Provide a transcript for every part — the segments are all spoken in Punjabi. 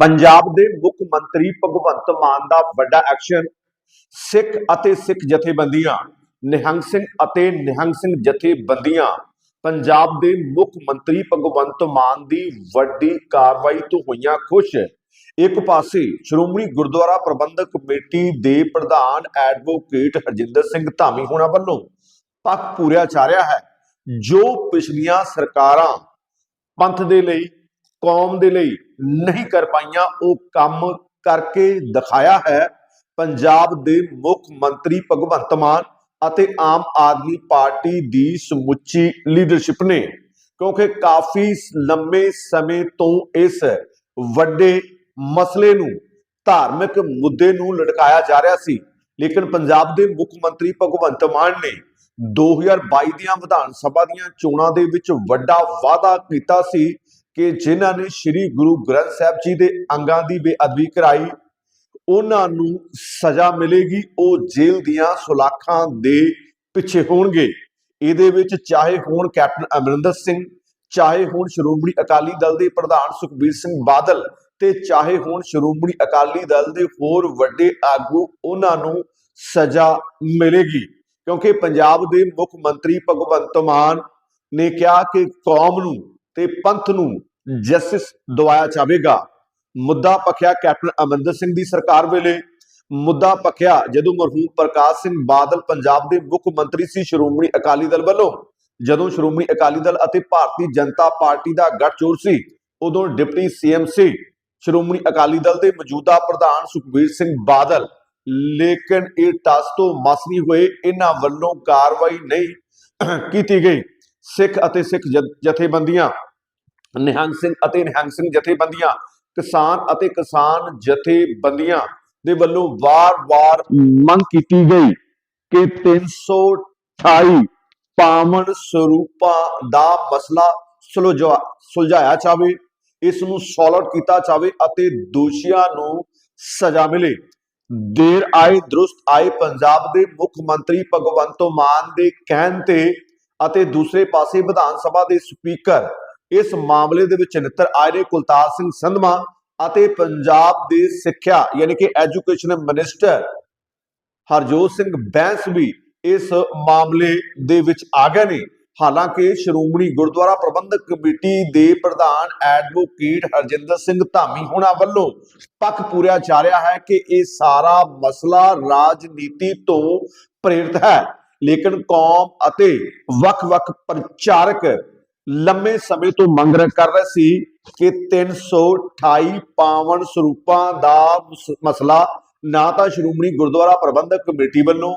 ਪੰਜਾਬ ਦੇ ਮੁੱਖ ਮੰਤਰੀ ਭਗਵੰਤ ਮਾਨ ਦਾ ਵੱਡਾ ਐਕਸ਼ਨ ਸਿੱਖ ਅਤੇ ਸਿੱਖ ਜਥੇਬੰਦੀਆਂ, ਨਿਹੰਗ ਸਿੰਘ ਅਤੇ ਨਿਹੰਗ ਸਿੰਘ ਜਥੇਬੰਦੀਆਂ, ਪੰਜਾਬ ਦੇ ਮੁੱਖ ਮੰਤਰੀ ਭਗਵੰਤ ਮਾਨ ਦੀ ਵੱਡੀ ਕਾਰਵਾਈ ਤੋਂ ਹੋਈਆਂ ਖੁਸ਼। ਇੱਕ ਪਾਸੇ ਸ਼੍ਰੋਮਣੀ ਗੁਰਦੁਆਰਾ ਪ੍ਰਬੰਧਕ ਕਮੇਟੀ ਦੇ ਪ੍ਰਧਾਨ ਐਡਵੋਕੇਟ ਹਰਜਿੰਦਰ ਸਿੰਘ ਧਾਮੀ ਹੋਣਾ ਵੱਲੋਂ ਪੱਖ ਪੂਰਿਆ ਜਾ ਰਿਹਾ ਹੈ, ਜੋ ਪਿਛਲੀਆਂ ਸਰਕਾਰਾਂ ਪੰਥ ਦੇ ਲਈ ਕੌਮ ਦੇ ਲਈ ਨਹੀਂ ਕਰ ਪਾਈਆਂ, ਉਹ ਕੰਮ ਕਰਕੇ ਦਿਖਾਇਆ ਹੈ ਪੰਜਾਬ ਦੇ ਮੁੱਖ ਮੰਤਰੀ ਭਗਵੰਤ ਮਾਨ ਅਤੇ ਆਮ ਆਦਮੀ ਪਾਰਟੀ ਦੀ ਸਮੁੱਚੀ ਲੀਡਰਸ਼ਿਪ ਨੇ, ਕਿਉਂਕਿ ਕਾਫੀ ਲੰਮੇ ਸਮੇਂ ਤੋਂ ਇਸ ਵੱਡੇ ਮਸਲੇ ਨੂੰ, ਧਾਰਮਿਕ ਮੁੱਦੇ ਨੂੰ ਲਟਕਾਇਆ ਜਾ ਰਿਹਾ ਸੀ। ਲੇਕਿਨ ਪੰਜਾਬ ਦੇ ਮੁੱਖ ਮੰਤਰੀ ਭਗਵੰਤ ਮਾਨ ਨੇ 2022 ਦੀਆਂ ਵਿਧਾਨ ਸਭਾ ਦੀਆਂ ਚੋਣਾਂ ਦੇ ਵਿੱਚ ਵੱਡਾ ਵਾਅਦਾ ਕੀਤਾ ਸੀ ਕਿ ਜਿਨ੍ਹਾਂ ਨੇ ਸ੍ਰੀ ਗੁਰੂ ਗ੍ਰੰਥ ਸਾਹਿਬ ਜੀ ਦੇ ਅੰਗਾਂ ਦੀ ਬੇਅਦਬੀ ਕਰਾਈ, ਉਹਨਾਂ ਨੂੰ ਸਜ਼ਾ ਮਿਲੇਗੀ, ਉਹ ਜੇਲ੍ਹ ਦੀਆਂ ਸੁਲਾਖਾਂ ਦੇ ਪਿੱਛੇ ਹੋਣਗੇ। ਇਹਦੇ ਵਿੱਚ ਚਾਹੇ ਹੋਣ ਕੈਪਟਨ ਅਮਰਿੰਦਰ ਸਿੰਘ, ਚਾਹੇ ਹੋਣ ਸ਼੍ਰੋਮਣੀ ਅਕਾਲੀ ਦਲ ਦੇ ਪ੍ਰਧਾਨ ਸੁਖਬੀਰ ਸਿੰਘ ਬਾਦਲ ਤੇ ਚਾਹੇ ਹੋਣ ਸ਼੍ਰੋਮਣੀ ਅਕਾਲੀ ਦਲ ਦੇ ਹੋਰ ਵੱਡੇ ਆਗੂ, ਉਹਨਾਂ ਨੂੰ ਸਜ਼ਾ ਮਿਲੇਗੀ। ਕਿਉਂਕਿ ਪੰਜਾਬ ਦੇ ਮੁੱਖ ਮੰਤਰੀ ਭਗਵੰਤ ਮਾਨ ਨੇ ਕਿਹਾ ਕਿ ਕੌਮ ਨੂੰ ਤੇ ਪੰਥ ਨੂੰ ਜਸਟਿਸ ਦਵਾਇਆ ਜਾਵੇਗਾ। ਮੁੱਦਾ ਪਖਿਆ ਕੈਪਟਨ ਅਮਰਿੰਦਰ ਸਿੰਘ ਦੀ ਸਰਕਾਰ ਵੇਲੇ। ਮੁੱਦਾ ਪਖਿਆ ਜਦੋਂ ਮਰਹੂਮ ਪ੍ਰਕਾਸ਼ ਸਿੰਘ ਬਾਦਲ ਪੰਜਾਬ ਦੇ ਮੁੱਖ ਮੰਤਰੀ ਸੀ ਸ਼੍ਰੋਮਣੀ ਅਕਾਲੀ ਦਲ ਵੱਲੋਂ। ਜਦੋਂ ਸ਼੍ਰੋਮਣੀ ਅਕਾਲੀ ਦਲ ਅਤੇ ਭਾਰਤੀ ਜਨਤਾ ਪਾਰਟੀ ਦਾ ਗੱਠਜੋੜ ਸੀ ਉਦੋਂ ਡਿਪਟੀ ਸੀਐਮ ਸੀ। ਸ਼੍ਰੋਮਣੀ ਅਕਾਲੀ ਦਲ ਦੇ ਮੌਜੂਦਾ ਪ੍ਰਧਾਨ ਸੁਖਬੀਰ ਸਿੰਘ ਬਾਦਲ। ਲੇਕਿਨ ਇਹ ਟਸ ਤੋਂ ਮਸ ਨਹੀਂ ਹੋਏ। ਇਹਨਾਂ ਵੱਲੋਂ ਕਾਰਵਾਈ ਨਹੀਂ ਕੀਤੀ ਗਈ। ਸਿੱਖ ਅਤੇ ਸਿੱਖ ਜਥੇਬੰਦੀਆਂ, ਨਿਹੰਗ ਸਿੰਘ ਅਤੇ ਨਿਹੰਗ ਸਿੰਘ ਜਥੇਬੰਦੀਆਂ ਕਿਸਾਨ ਅਤੇ ਕਿਸਾਨ ਜਥੇਬੰਦੀਆਂ ਦੇ ਵੱਲੋਂ ਵਾਰ-ਵਾਰ ਮੰਗ ਕੀਤੀ ਗਈ ਕਿ 328 ਪਾਵਨ ਸਰੂਪਾਂ ਦਾ ਮਸਲਾ ਸੁਲਝਾ, ਸੁਲਝਾਇਆ ਜਾਵੇ, ਇਸ ਨੂੰ ਸੋਲਵ ਕੀਤਾ ਜਾਵੇ ਅਤੇ ਦੋਸ਼ੀਆਂ ਨੂੰ ਸਜ਼ਾ ਮਿਲੇ। ਦੇਰ ਆਏ, ਦਰੁਸਤ ਆਏ ਪੰਜਾਬ ਦੇ ਮੁੱਖ ਮੰਤਰੀ ਭਗਵੰਤ ਮਾਨ ਦੇ ਕਹਿਣ ਤੇ ਅਤੇ ਦੂਸਰੇ ਪਾਸੇ ਵਿਧਾਨ ਸਭਾ ਦੇ ਸਪੀਕਰ ਇਸ ਮਾਮਲੇ ਦੇ ਵਿੱਚ ਨਿੱਤਰ ਆਏ ਨੇ ਕੁਲਤਾਰ ਸਿੰਘ ਸੰਧਮਾ ਅਤੇ ਪੰਜਾਬ ਦੇ ਸਿੱਖਿਆ ਯਾਨੀ ਕਿ ਐਜੂਕੇਸ਼ਨ ਮਿਨਿਸਟਰ ਹਰਜੋਤ ਸਿੰਘ ਬੈਂਸ ਵੀ ਇਸ ਮਾਮਲੇ ਦੇ ਵਿੱਚ ਆ ਗਏ ਨੇ। ਹਾਲਾਂਕਿ ਸ਼੍ਰੋਮਣੀ ਗੁਰਦੁਆਰਾ ਪ੍ਰਬੰਧਕ ਕਮੇਟੀ ਦੇ ਪ੍ਰਧਾਨ ਐਡਵੋਕੇਟ ਹਰਜਿੰਦਰ ਸਿੰਘ ਧਾਮੀ ਹੋਣਾ ਵੱਲੋਂ ਪੱਖ ਪੂਰਿਆ ਜਾ ਰਿਹਾ ਹੈ ਕਿ ਇਹ ਸਾਰਾ ਮਸਲਾ ਰਾਜਨੀਤੀ ਤੋਂ ਪ੍ਰੇਰਿਤ ਹੈ। ਲੇਕਿਨ ਕੌਮ ਅਤੇ ਵੱਖ-ਵੱਖ ਪ੍ਰਚਾਰਕ ਲੰਮੇ ਸਮੇਂ ਤੋਂ ਮੰਗ ਕਰ ਰਹੇ ਸੀ ਕਿ 328 ਪਾਵਨ ਸਰੂਪਾਂ ਦਾ ਮਸਲਾ ਨਾ ਤਾਂ ਸ਼੍ਰੋਮਣੀ ਗੁਰਦੁਆਰਾ ਪ੍ਰਬੰਧਕ ਕਮੇਟੀ ਵੱਲੋਂ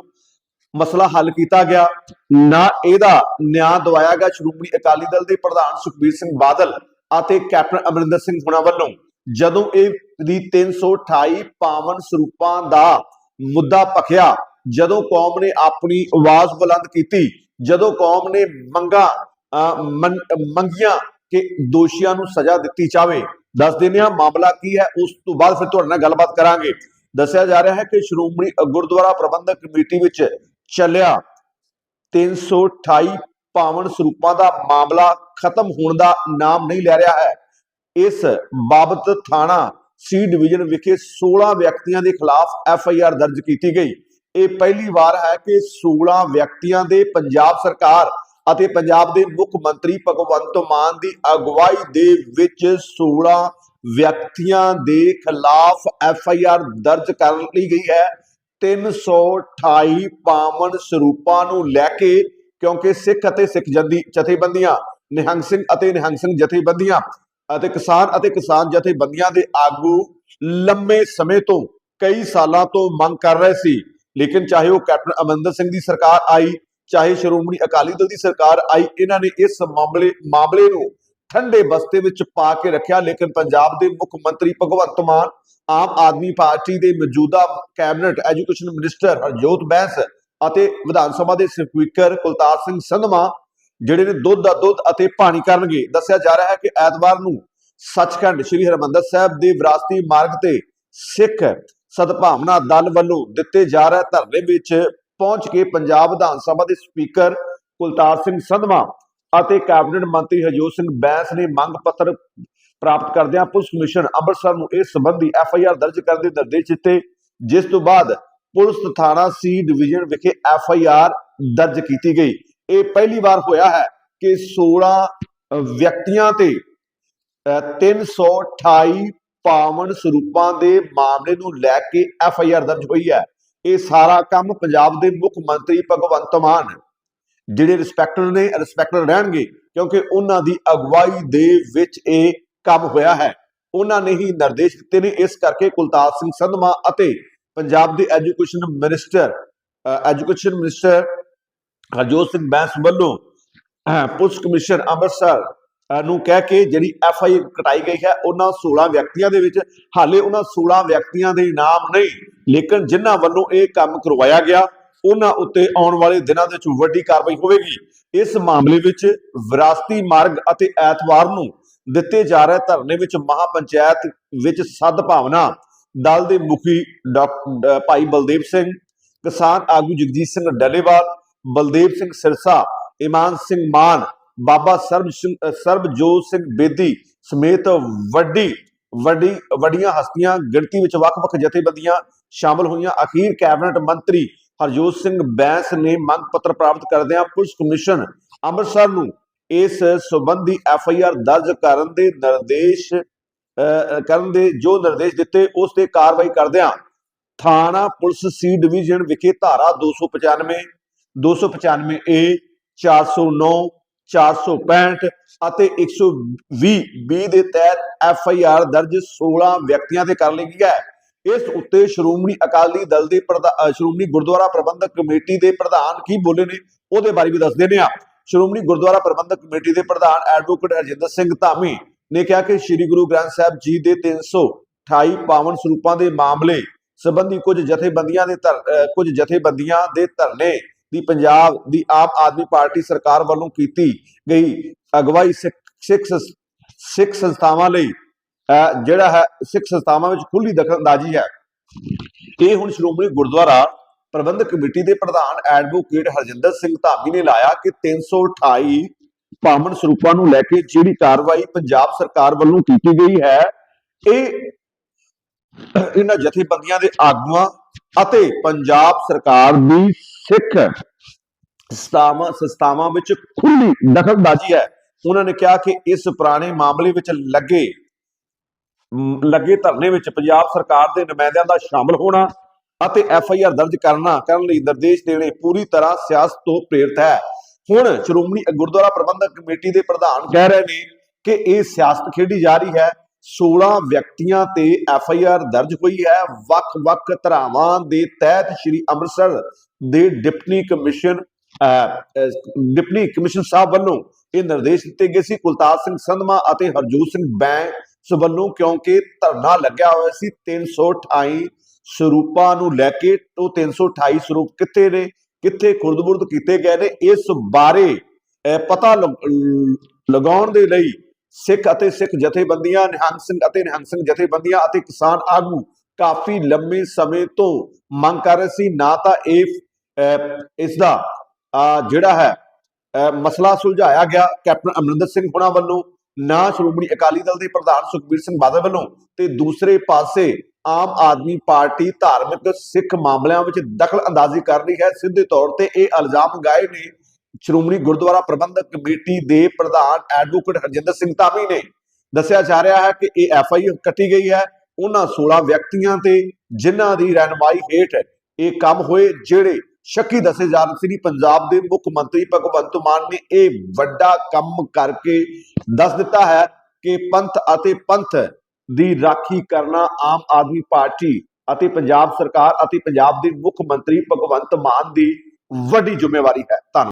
ਮਸਲਾ ਹੱਲ ਕੀਤਾ ਗਿਆ, ਨਾ ਇਹਦਾ ਨਿਆਂ ਦਵਾਇਆ ਗਿਆ ਸ਼੍ਰੋਮਣੀ ਅਕਾਲੀ ਦਲ ਦੇ ਪ੍ਰਧਾਨ ਸੁਖਬੀਰ ਸਿੰਘ ਬਾਦਲ ਅਤੇ ਕੈਪਟਨ ਅਮਰਿੰਦਰ ਸਿੰਘ ਹੁਣਾਂ ਵੱਲੋਂ। ਜਦੋਂ ਇਹ ਦੀ 328 ਪਾਵਨ ਸਰੂਪਾਂ ਦਾ ਮੁੱਦਾ ਪਖਿਆ ਜਦੋਂ ਕੌਮ ਨੇ ਆਪਣੀ ਆਵਾਜ਼ ਬੁਲੰਦ ਕੀਤੀ, ਜਦੋਂ ਕੌਮ ਨੇ ਮੰਗਾ ਮੰਗੀਆਂ ਕਿ ਦੋਸ਼ੀਆਂ ਨੂੰ ਸਜ਼ਾ ਦਿੱਤੀ ਜਾਵੇ, ਦੱਸ ਦਿੰਦੇ ਹਾਂ ਮਾਮਲਾ ਕੀ ਹੈ, ਉਸ ਤੋਂ ਬਾਅਦ ਫਿਰ ਤੁਹਾਡੇ ਨਾਲ ਗੱਲਬਾਤ ਕਰਾਂਗੇ। ਦੱਸਿਆ ਜਾ ਰਿਹਾ ਹੈ ਕਿ ਸ਼੍ਰੋਮਣੀ ਗੁਰਦੁਆਰਾ ਪ੍ਰਬੰਧਕ ਕਮੇਟੀ ਵਿੱਚ ਚੱਲਿਆ 328 ਪਾਵਨ ਸਰੂਪਾਂ ਦਾ ਮਾਮਲਾ ਖਤਮ ਹੋਣ ਦਾ ਨਾਮ ਨਹੀਂ ਲੈ ਰਿਹਾ ਹੈ। ਇਸ ਬਾਬਤ ਥਾਣਾ ਸੀ ਡਿਵੀਜ਼ਨ ਵਿਖੇ 16 ਵਿਅਕਤੀਆਂ ਦੇ ਖਿਲਾਫ ਐਫ ਆਈ ਆਰ ਦਰਜ ਕੀਤੀ ਗਈ। ਇਹ ਪਹਿਲੀ ਵਾਰ ਹੈ ਕਿ 16 ਵਿਅਕਤੀਆਂ ਦੇ ਪੰਜਾਬ ਸਰਕਾਰ ਅਤੇ ਪੰਜਾਬ ਦੇ ਮੁੱਖ ਮੰਤਰੀ ਭਗਵੰਤ ਮਾਨ ਦੀ ਅਗਵਾਈ ਦੇ ਵਿੱਚ 16 ਵਿਅਕਤੀਆਂ ਦੇ ਖਿਲਾਫ ਐਫ ਆਈ ਆਰ ਦਰਜ ਕਰ ਲਈ ਗਈ ਹੈ। 328 ਪਾਵਨ ਸਰੂਪਾਂ ਨੂੰ ਲੈ ਕੇ, ਕਿਉਂਕਿ ਸਿੱਖ ਅਤੇ ਸਿੱਖ ਜੰਦੀ ਜਥੇਬੰਦੀਆਂ, ਨਿਹੰਗ ਸਿੰਘ ਅਤੇ ਨਿਹੰਗ ਸਿੰਘ ਜਥੇਬੰਦੀਆਂ ਅਤੇ ਕਿਸਾਨ ਅਤੇ ਕਿਸਾਨ ਜਥੇਬੰਦੀਆਂ ਦੇ ਆਗੂ ਲੰਮੇ ਸਮੇਂ ਤੋਂ, ਕਈ ਸਾਲਾਂ ਤੋਂ ਮੰਗ ਕਰ ਰਹੇ ਸੀ। ਲੇਕਿਨ ਚਾਹੇ ਉਹ ਕੈਪਟਨ ਅਮਰਿੰਦਰ ਸਿੰਘ ਦੀ ਸਰਕਾਰ ਆਈ, ਚਾਹੇ ਸ਼੍ਰੋਮਣੀ ਅਕਾਲੀ ਦਲ ਦੀ ਸਰਕਾਰ ਆਈ, ਇਹਨਾਂ ਨੇ ਇਸ ਮਾਮਲੇ ਮਾਮਲੇ ਨੂੰ ਠੰਡੇ ਬਸਤੇ ਵਿੱਚ ਪਾ ਕੇ ਰੱਖਿਆ। ਲੇਕਿਨ ਪੰਜਾਬ ਦੇ ਮੁੱਖ ਮੰਤਰੀ ਭਗਵੰਤ ਮਾਨ, ਆਮ ਆਦਮੀ ਪਾਰਟੀ ਦੇ ਮੌਜੂਦਾ cabinet education minister Harjot Bains ਅਤੇ ਵਿਧਾਨ ਸਭਾ ਦੇ ਸਪੀਕਰ ਕੁਲਤਾਰ ਸਿੰਘ ਸੰਧਮਾ, ਜਿਹੜੇ ਨੇ ਦੁੱਧ ਦਾ ਦੁੱਧ ਅਤੇ ਪਾਣੀ ਕਰਨਗੇ। ਦੱਸਿਆ ਜਾ ਰਿਹਾ ਹੈ ਕਿ ਐਤਵਾਰ ਨੂੰ ਸੱਚਖੰਡ ਸ੍ਰੀ ਹਰਿਮੰਦਰ ਸਾਹਿਬ ਦੇ ਵਿਰਾਸਤੀ ਮਾਰਗ ਤੇ ਸਿੱਖ ਸਦਭਾਵਨਾ ਦਲ ਵੱਲੋਂ ਦਿੱਤੇ ਜਾ ਰਹੇ ਧਰਨੇ ਵਿੱਚ ਪਹੁੰਚ ਕੇ ਪੰਜਾਬ ਵਿਧਾਨ ਸਭਾ ਦੇ ਸਪੀਕਰ ਕੁਲਤਾਰ ਸਿੰਘ ਸੰਧਵਾ ਅਤੇ ਕੈਬਨਿਟ ਮੰਤਰੀ ਹਰਜੋਤ ਸਿੰਘ ਬੈਂਸ ਨੇ ਮੰਗ ਪੱਤਰ ਪ੍ਰਾਪਤ ਕਰਦਿਆਂ ਪੁਲਿਸ ਕਮਿਸ਼ਨ ਅੰਮ੍ਰਿਤਸਰ ਨੂੰ ਇਸ ਸੰਬੰਧੀ ਐਫ ਆਈ ਆਰ ਦਰਜ ਕਰਨ ਦੇ ਨਿਰਦੇਸ਼ ਦਿੱਤੇ ਜਿਸ ਤੋਂ ਬਾਅਦ ਪੁਲਿਸ ਥਾਣਾ ਸੀ ਡਿਵੀਜ਼ਨ ਵਿਖੇ ਐਫ ਆਈ ਆਰ ਦਰਜ ਕੀਤੀ ਗਈ। ਇਹ ਪਹਿਲੀ ਵਾਰ ਹੋਇਆ ਹੈ ਕਿ 16 ਵਿਅਕਤੀਆਂ ਤੇ ਅ, 328 ਪਾਵਨ ਸਰੂਪਾਂ ਦੇ ਮਾਮਲੇ ਨੂੰ ਲੈ ਕੇ ਐਫ ਆਈ ਆਰ ਦਰਜ ਹੋਈ ਹੈ। ਇਹ ਸਾਰਾ ਕੰਮ ਪੰਜਾਬ ਦੇ ਮੁੱਖ ਮੰਤਰੀ ਭਗਵੰਤ ਮਾਨ ਜਿਹੜੇ ਰਿਸਪੈਕਟਡ ਨੇ ਰਿਸਪੈਕਟਡ ਰਹਿਣਗੇ ਕਿਉਂਕਿ ਉਹਨਾਂ ਦੀ ਅਗਵਾਈ ਦੇ ਵਿੱਚ ਇਹ ਕੰਮ ਹੋਇਆ ਹੈ। ਉਹਨਾਂ ਨੇ ਹੀ ਨਿਰਦੇਸ਼ ਦਿੱਤੇ ਨੇ ਇਸ ਕਰਕੇ ਕੁਲਤਾਰ ਸਿੰਘ ਸੰਧਮਾ ਅਤੇ ਪੰਜਾਬ ਦੇ education minister education minister Harjot Singh Bains ਵੱਲੋਂ ਅਹ, ਪੁਲਿਸ ਕਮਿਸ਼ਨਰ ਅੰਮ੍ਰਿਤਸਰ ਨੂੰ ਕਹਿ ਕੇ ਜਿਹੜੀ ਐਫ ਆਈ ਕਟਾਈ ਗਈ ਹੈ, ਉਹਨਾਂ 16 ਵਿਅਕਤੀਆਂ ਦੇ ਵਿੱਚ, ਹਾਲੇ ਉਹਨਾਂ 16 ਵਿਅਕਤੀਆਂ ਦੇ ਨਾਮ ਨਹੀਂ, ਲੇਕਿਨ ਜਿਨ੍ਹਾਂ ਵੱਲੋਂ ਇਹ ਕੰਮ ਕਰਵਾਇਆ ਗਿਆ, ਉਹਨਾਂ ਉੱਤੇ ਆਉਣ ਵਾਲੇ ਦਿਨਾਂ ਦੇ ਵਿੱਚ ਵੱਡੀ ਕਾਰਵਾਈ ਹੋਵੇਗੀ। ਇਸ ਮਾਮਲੇ ਵਿੱਚ ਵਿਰਾਸਤੀ ਮਾਰਗ ਅਤੇ ਐਤਵਾਰ ਨੂੰ ਦਿੱਤੇ ਜਾ ਰਹੇ ਧਰਨੇ ਵਿੱਚ ਮਹਾਪੰਚਾਇਤ ਵਿੱਚ ਸਦਭਾਵਨਾ ਦਲ ਦੇ ਮੁਖੀ ਡਾਕ- ਭਾਈ ਬਲਦੇਵ ਸਿੰਘ, ਕਿਸਾਨ ਆਗੂ ਜਗਜੀਤ ਸਿੰਘ ਡੱਲੇਵਾਲ, ਬਲਦੇਵ ਸਿੰਘ ਸਿਰਸਾ, ਇਮਾਨ ਸਿੰਘ ਮਾਨ ਬਾਬਾ ਸਰਬ ਸਿੰਘ ਸਰਬਜੋਤ ਸਿੰਘ ਬੇਦੀ ਸਮੇਤ ਵੱਡੀ ਵੱਡੀ ਵੱਡੀਆਂ ਹਸਤੀਆਂ ਗਿਣਤੀ ਵਿੱਚ ਵੱਖ-ਵੱਖ ਜਥੇਬੰਦੀਆਂ ਸ਼ਾਮਲ ਹੋਈਆਂ। ਅਖੀਰ ਕੈਬਨਿਟ ਮੰਤਰੀ ਹਰਜੋਤ ਸਿੰਘ ਬੈਂਸ ਨੇ ਮੰਗ ਪੱਤਰ ਪ੍ਰਾਪਤ ਕਰਦਿਆਂ ਪੁਲਿਸ ਕਮਿਸ਼ਨ ਅੰਮ੍ਰਿਤਸਰ ਨੂੰ ਇਸ ਸੰਬੰਧੀ ਐਫ ਆਈ ਆਰ ਦਰਜ ਕਰਨ ਦੇ ਨਿਰਦੇਸ਼ ਅਹ, ਕਰਨ ਦੇ ਜੋ ਨਿਰਦੇਸ਼ ਦਿੱਤੇ ਉਸ ਤੇ ਕਾਰਵਾਈ ਕਰਦਿਆਂ ਥਾਣਾ ਪੁਲਿਸ ਸੀ ਡਿਵੀਜ਼ਨ ਵਿਖੇ ਧਾਰਾ 295 295 ਏ 409 465 ਅਤੇ 120 ਬੀ ਦੇ ਤਹਿਤ ਐਫ ਆਈ ਆਰ ਦਰਜ 16 ਵਿਅਕਤੀਆਂ ਤੇ ਕਰ ਲਈ ਗਈ ਹੈ। ਇਸ ਉੱਤੇ ਸ਼੍ਰੋਮਣੀ ਅਕਾਲੀ ਦਲ ਦੇ ਸ਼੍ਰੋਮਣੀ ਗੁਰਦੁਆਰਾ ਪ੍ਰਬੰਧਕ ਕਮੇਟੀ ਦੇ ਪ੍ਰਧਾਨ ਕੀ ਬੋਲੇ ਨੇ, ਉਹਦੇ ਬਾਰੇ ਵੀ ਦੱਸ ਦਿੰਦੇ ਆ ਸ਼੍ਰੋਮਣੀ ਗੁਰਦੁਆਰਾ ਪ੍ਰਬੰਧਕ ਕਮੇਟੀ ਦੇ ਪ੍ਰਧਾਨ ਐਡਵੋਕੇਟ ਹਰਜਿੰਦਰ ਸਿੰਘ ਧਾਮੀ ਨੇ ਕਿਹਾ ਕਿ ਸ੍ਰੀ ਗੁਰੂ ਗ੍ਰੰਥ ਸਾਹਿਬ ਜੀ ਦੇ 328 ਪਾਵਨ ਸਰੂਪਾਂ ਦੇ ਮਾਮਲੇ ਸੰਬੰਧੀ ਕੁਝ ਜਥੇਬੰਦੀਆਂ ਦੇ ਧਰ- ਅਹ ਕੁਝ ਜਥੇਬੰਦੀਆਂ ਦੇ ਧਰਨੇ ਦੀ ਪੰਜਾਬ, ਦੀ ਆਮ ਆਦਮੀ ਪਾਰਟੀ ਸਰਕਾਰ ਵੱਲੋਂ ਕੀਤੀ ਗਈ ਅਗਵਾਈ ਸਿੱਖ ਸਿੱਖ ਸੰਸਥਾਵਾਂ ਲਈ ਜਿਹੜਾ ਹੈ, ਸਿੱਖ ਸੰਸਥਾਵਾਂ ਵਿੱਚ ਖੁੱਲੀ ਦਖਲਅੰਦਾਜ਼ੀ ਹੈ। ਇਹ ਹੁਣ ਸ਼੍ਰੋਮਣੀ ਗੁਰਦੁਆਰਾ ਪ੍ਰਬੰਧਕ ਕਮੇਟੀ ਦੇ ਪ੍ਰਧਾਨ ਐਡਵੋਕੇਟ ਹਰਜਿੰਦਰ ਸਿੰਘ ਧਾਮੀ ਨੇ ਲਾਇਆ ਕਿ 328 ਪਾਵਨ ਸਰੂਪਾਂ ਨੂੰ ਲੈ ਕੇ ਜਿਹੜੀ ਕਾਰਵਾਈ ਪੰਜਾਬ ਸਰਕਾਰ ਵੱਲੋਂ ਕੀਤੀ ਗਈ ਹੈ, ਇਹ ਇਹਨਾਂ ਜਥੇਬੰਦੀਆਂ ਦੇ ਆਗੂਆਂ ਅਤੇ ਪੰਜਾਬ ਸਰਕਾਰ ਦੀ ਸਿੱਖ ਸੰਸਥਾਵਾਂ ਸੰਸਥਾਵਾਂ ਵਿੱਚ ਖੁੱਲੀ ਦਖਲਅੰਦਾਜ਼ੀ ਹੈ। ਉਹਨਾਂ ਨੇ ਕਿਹਾ ਕਿ ਇਸ ਪੁਰਾਣੇ ਮਾਮਲੇ ਵਿੱਚ ਲੱਗੇ ਲੱਗੇ ਧਰਨੇ ਵਿੱਚ ਪੰਜਾਬ ਸਰਕਾਰ ਦੇ ਨੁਮਾਇੰਦਿਆਂ ਦਾ ਸ਼ਾਮਲ ਹੋਣਾ ਅਤੇ ਐਫ ਆਈ ਆਰ ਦਰਜ ਕਰਨਾ, ਕਰਨ ਲਈ ਨਿਰਦੇਸ਼ ਦੇਣੇ ਪੂਰੀ ਤਰ੍ਹਾਂ ਸਿਆਸਤ ਤੋਂ ਪ੍ਰੇਰਿਤ ਹੈ। ਹੁਣ ਸ਼੍ਰੋਮਣੀ ਗੁਰਦੁਆਰਾ ਪ੍ਰਬੰਧਕ ਕਮੇਟੀ ਦੇ ਪ੍ਰਧਾਨ ਕਹਿ ਰਹੇ ਨੇ ਕਿ ਇਹ ਸਿਆਸਤ ਖੇਡੀ ਜਾ ਰਹੀ ਹੈ। 16 ਵਿਅਕਤੀਆਂ ਤੇ ਐਫ ਆਈ ਆਰ ਦਰਜ ਹੋਈ ਹੈ। ਵੱਖ-ਵੱਖ ਧਰਾਵਾਂ ਦੇ ਤਹਿਤ ਸ੍ਰੀ ਅੰਮ੍ਰਿਤਸਰ ਦੇ ਡਿਪਟੀ ਕਮਿਸ਼ਨ ਡਿਪਟੀ ਕਮਿਸ਼ਨ ਸਾਹਿਬ ਵੱਲੋਂ ਇਹ ਨਿਰਦੇਸ਼ ਦਿੱਤੇ ਗਏ ਸੀ। ਕੁਲਤਾਰ ਸਿੰਘ ਸੰਧਮਾ ਅਤੇ ਹਰਜੋਤ ਸਿੰਘ ਬੈਂਸ ਵੱਲੋਂ ਕਿਉਂਕਿ ਧਰਨਾ ਲੱਗਿਆ ਹੋਇਆ ਸੀ 328 ਸਰੂਪਾਂ ਨੂੰ ਲੈ ਕੇ ਉਹ 328 ਸਰੂਪ ਕਿੱਥੇ ਨੇ, ਕਿੱਥੇ ਖੁਰਦਬੁਰਦ ਕੀਤੇ ਗਏ ਨੇ, ਇਸ ਬਾਰੇ ਪਤਾ ਲਗ- ਲਗਾਉਣ ਦੇ ਲਈ ਸਿੱਖ ਅਤੇ ਸਿੱਖ ਜਥੇਬੰਦੀਆਂ, ਨਿਹੰਗ ਸਿੰਘ ਅਤੇ ਨਿਹੰਗ ਸਿੰਘ ਜਥੇਬੰਦੀਆਂ ਅਤੇ ਕਿਸਾਨ ਆਗੂ ਕਾਫੀ ਲੰਮੇ ਸਮੇਂ ਤੋਂ ਮੰਗ ਕਰ ਰਹੇ ਸੀ। ਨਾ ਤਾਂ ਇਹ ਇਸ ਦਾ ਜਿਹੜਾ ਹੈ ਮਸਲਾ ਸੁਲਝਾਇਆ ਗਿਆ ਕੈਪਟਨ ਅਮਰਿੰਦਰ ਸਿੰਘ ਹੁਣਾਂ ਵੱਲੋਂ, ਨਾ ਸ਼੍ਰੋਮਣੀ ਅਕਾਲੀ ਦਲ ਦੇ ਪ੍ਰਧਾਨ ਸੁਖਬੀਰ ਸਿੰਘ ਬਾਦਲ ਵੱਲੋਂ ਤੇ ਦੂਸਰੇ ਪਾਸੇ ਆਮ ਆਦਮੀ ਪਾਰਟੀ ਧਾਰਮਿਕ ਸਿੱਖ ਮਾਮਲਿਆਂ ਵਿੱਚ ਦਖਲ ਅੰਦਾਜ਼ੀ ਕਰ ਰਹੀ ਹੈ। ਸਿੱਧੇ ਤੌਰ ਤੇ ਇਹ ਇਲਜ਼ਾਮ ਲਗਾਏ ਨੇ ਸ਼੍ਰੋਮਣੀ ਗੁਰਦੁਆਰਾ ਪ੍ਰਬੰਧਕ ਕਮੇਟੀ ਦੇ ਪ੍ਰਧਾਨ ਐਡਵੋਕੇਟ ਹਰਜਿੰਦਰ ਸਿੰਘ ਧਾਮੀ ਨੇ ਦੱਸਿਆ ਜਾ ਰਿਹਾ ਹੈ ਕਿ ਇਹ ਐਫ ਆਈ ਕੱਟੀ ਗਈ ਹੈ। ਉਹਨਾਂ 16 ਵਿਅਕਤੀਆਂ ਤੇ ਜਿਨ੍ਹਾਂ ਦੀ ਰਹਿਨਮਾਈ ਹੇਠ ਇਹ ਕੰਮ ਹੋਏ, ਜਿਹੜੇ ਸ਼ੱਕੀ ਦੱਸੇ ਜਾ ਰਹੇ ਸੀ। ਪੰਜਾਬ ਦੇ ਮੁੱਖ ਮੰਤਰੀ ਭਗਵੰਤ ਮਾਨ ਨੇ ਇਹ ਵੱਡਾ ਕੰਮ ਕਰਕੇ ਦੱਸ ਦਿੱਤਾ ਹੈ ਕਿ ਪੰਥ ਅਤੇ ਪੰਥ ਦੀ ਰਾਖੀ ਕਰਨਾ ਆਮ ਆਦਮੀ ਪਾਰਟੀ ਅਤੇ ਪੰਜਾਬ ਸਰਕਾਰ ਅਤੇ ਪੰਜਾਬ ਦੇ ਮੁੱਖ ਮੰਤਰੀ ਭਗਵੰਤ ਮਾਨ ਦੀ ਵੱਡੀ ਜ਼ਿੰਮੇਵਾਰੀ ਹੈ। ਧੰਨਵਾਦ।